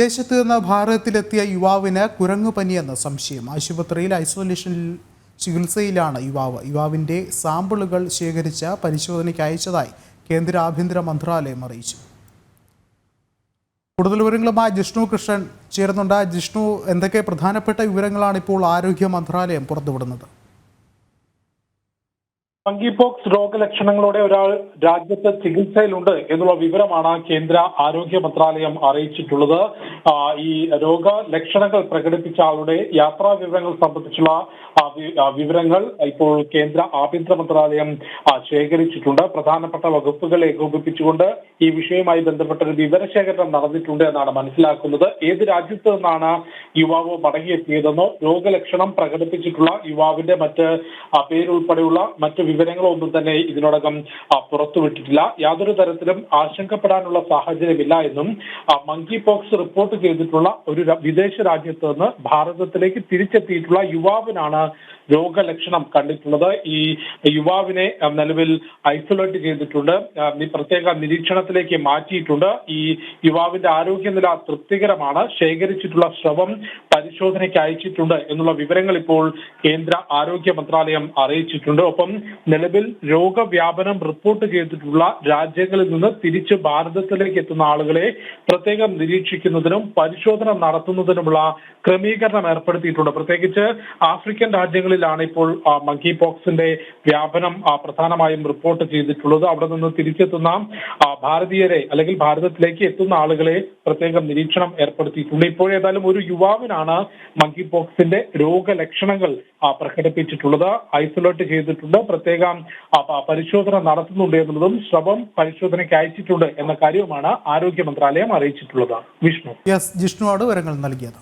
വിദേശത്ത് നിന്ന് ഭാരതത്തിലെത്തിയ യുവാവിന് കുരങ്ങുപനിയെന്ന് സംശയം. ആശുപത്രിയിൽ ഐസൊലേഷനിൽ ചികിത്സയിലാണ് യുവാവ്. യുവാവിന്റെ സാമ്പിളുകൾ ശേഖരിച്ച പരിശോധനയ്ക്ക് അയച്ചതായി കേന്ദ്ര ആഭ്യന്തര മന്ത്രാലയം അറിയിച്ചു. കൂടുതൽ വിവരങ്ങളുമായി ജിഷ്ണു കൃഷ്ണൻ ചേരുന്നുണ്ട്. ജിഷ്ണു എന്തൊക്കെ പ്രധാനപ്പെട്ട വിവരങ്ങളാണ് ഇപ്പോൾ ആരോഗ്യ മന്ത്രാലയം പുറത്തുവിടുന്നത്? മങ്കിപോക്സ് രോഗലക്ഷണങ്ങളോടെ ഒരാൾ രാജ്യത്ത് ചികിത്സയിലുണ്ട് എന്നുള്ള വിവരമാണ് കേന്ദ്ര ആരോഗ്യ മന്ത്രാലയം അറിയിച്ചിട്ടുള്ളത്. ഈ രോഗലക്ഷണങ്ങൾ പ്രകടിപ്പിച്ച ആളുടെ യാത്രാ വിവരങ്ങൾ സംബന്ധിച്ചുള്ള വിവരങ്ങൾ ഇപ്പോൾ കേന്ദ്ര ആഭ്യന്തര മന്ത്രാലയം ശേഖരിച്ചിട്ടുണ്ട്. പ്രധാനപ്പെട്ട വകുപ്പുകൾ ഏകോപിപ്പിച്ചുകൊണ്ട് ഈ വിഷയവുമായി ബന്ധപ്പെട്ട ഒരു വിവരശേഖരണം നടന്നിട്ടുണ്ട് എന്നാണ് മനസ്സിലാക്കുന്നത്. ഏത് രാജ്യത്ത് നിന്നാണ് യുവാവ് മടങ്ങിയെത്തിയതെന്നോ രോഗലക്ഷണം പ്രകടിപ്പിച്ചിട്ടുള്ള യുവാവിന്റെ മറ്റ് പേരുൾപ്പെടെയുള്ള മറ്റ് വിവരങ്ങളോ ഒന്നും തന്നെ ഇതിനോടകം പുറത്തുവിട്ടിട്ടില്ല. യാതൊരു തരത്തിലും ആശങ്കപ്പെടാനുള്ള സാഹചര്യമില്ല എന്നും മങ്കി പോക്സ് റിപ്പോർട്ട് ചെയ്തിട്ടുള്ള ഒരു വിദേശ രാജ്യത്ത് നിന്ന് ഭാരതത്തിലേക്ക് തിരിച്ചെത്തിയിട്ടുള്ള യുവാവിനാണ് രോഗലക്ഷണം കണ്ടിട്ടുള്ളത്. ഈ യുവാവിനെ നിലവിൽ ഐസൊലേറ്റ് ചെയ്തിട്ടുണ്ട്. പ്രത്യേക നിരീക്ഷണത്തിലേക്ക് മാറ്റിയിട്ടുണ്ട്. ഈ യുവാവിന്റെ ആരോഗ്യനില തൃപ്തികരമാണ്. ശേഖരിച്ചിട്ടുള്ള ശ്രവം പരിശോധനയ്ക്ക് അയച്ചിട്ടുണ്ട് എന്നുള്ള വിവരങ്ങൾ ഇപ്പോൾ കേന്ദ്ര ആരോഗ്യ മന്ത്രാലയം അറിയിച്ചിട്ടുണ്ട്. ഒപ്പം നിലവിൽ രോഗവ്യാപനം റിപ്പോർട്ട് ചെയ്തിട്ടുള്ള രാജ്യങ്ങളിൽ നിന്ന് തിരിച്ച് ഭാരതത്തിലേക്ക് എത്തുന്ന ആളുകളെ പ്രത്യേകം നിരീക്ഷിക്കുന്നതിനും പരിശോധന നടത്തുന്നതിനുമുള്ള ക്രമീകരണം ഏർപ്പെടുത്തിയിട്ടുണ്ട്. പ്രത്യേകിച്ച് ആഫ്രിക്കൻ രാജ്യങ്ങളിലാണ് ഇപ്പോൾ മങ്കി പോക്സിന്റെ വ്യാപനം പ്രധാനമായും റിപ്പോർട്ട് ചെയ്തിട്ടുള്ളത്. അവിടെ നിന്ന് തിരിച്ചെത്തുന്ന ഭാരതീയരെ അല്ലെങ്കിൽ ഭാരതത്തിലേക്ക് എത്തുന്ന ആളുകളെ പ്രത്യേകം നിരീക്ഷണം ഏർപ്പെടുത്തിയിട്ടുണ്ട്. ഇപ്പോഴേതായാലും ഒരു യുവാവിനാണ് മങ്കി പോക്സിന്റെ രോഗലക്ഷണങ്ങൾ പ്രകടിപ്പിച്ചിട്ടുള്ളത് ഐസൊലേറ്റ് ചെയ്തിട്ടുണ്ട്. പ്രത്യേക പരിശോധന നടത്തുന്നുണ്ട് എന്നുള്ളതും ശ്രവം പരിശോധനയ്ക്ക് അയച്ചിട്ടുണ്ട് എന്ന കാര്യവുമാണ് ആരോഗ്യ മന്ത്രാലയം അറിയിച്ചിട്ടുള്ളത്. വിഷ്ണു. യെസ് ജിഷ്ണുവാണ് വിവരങ്ങൾ നൽകിയത്.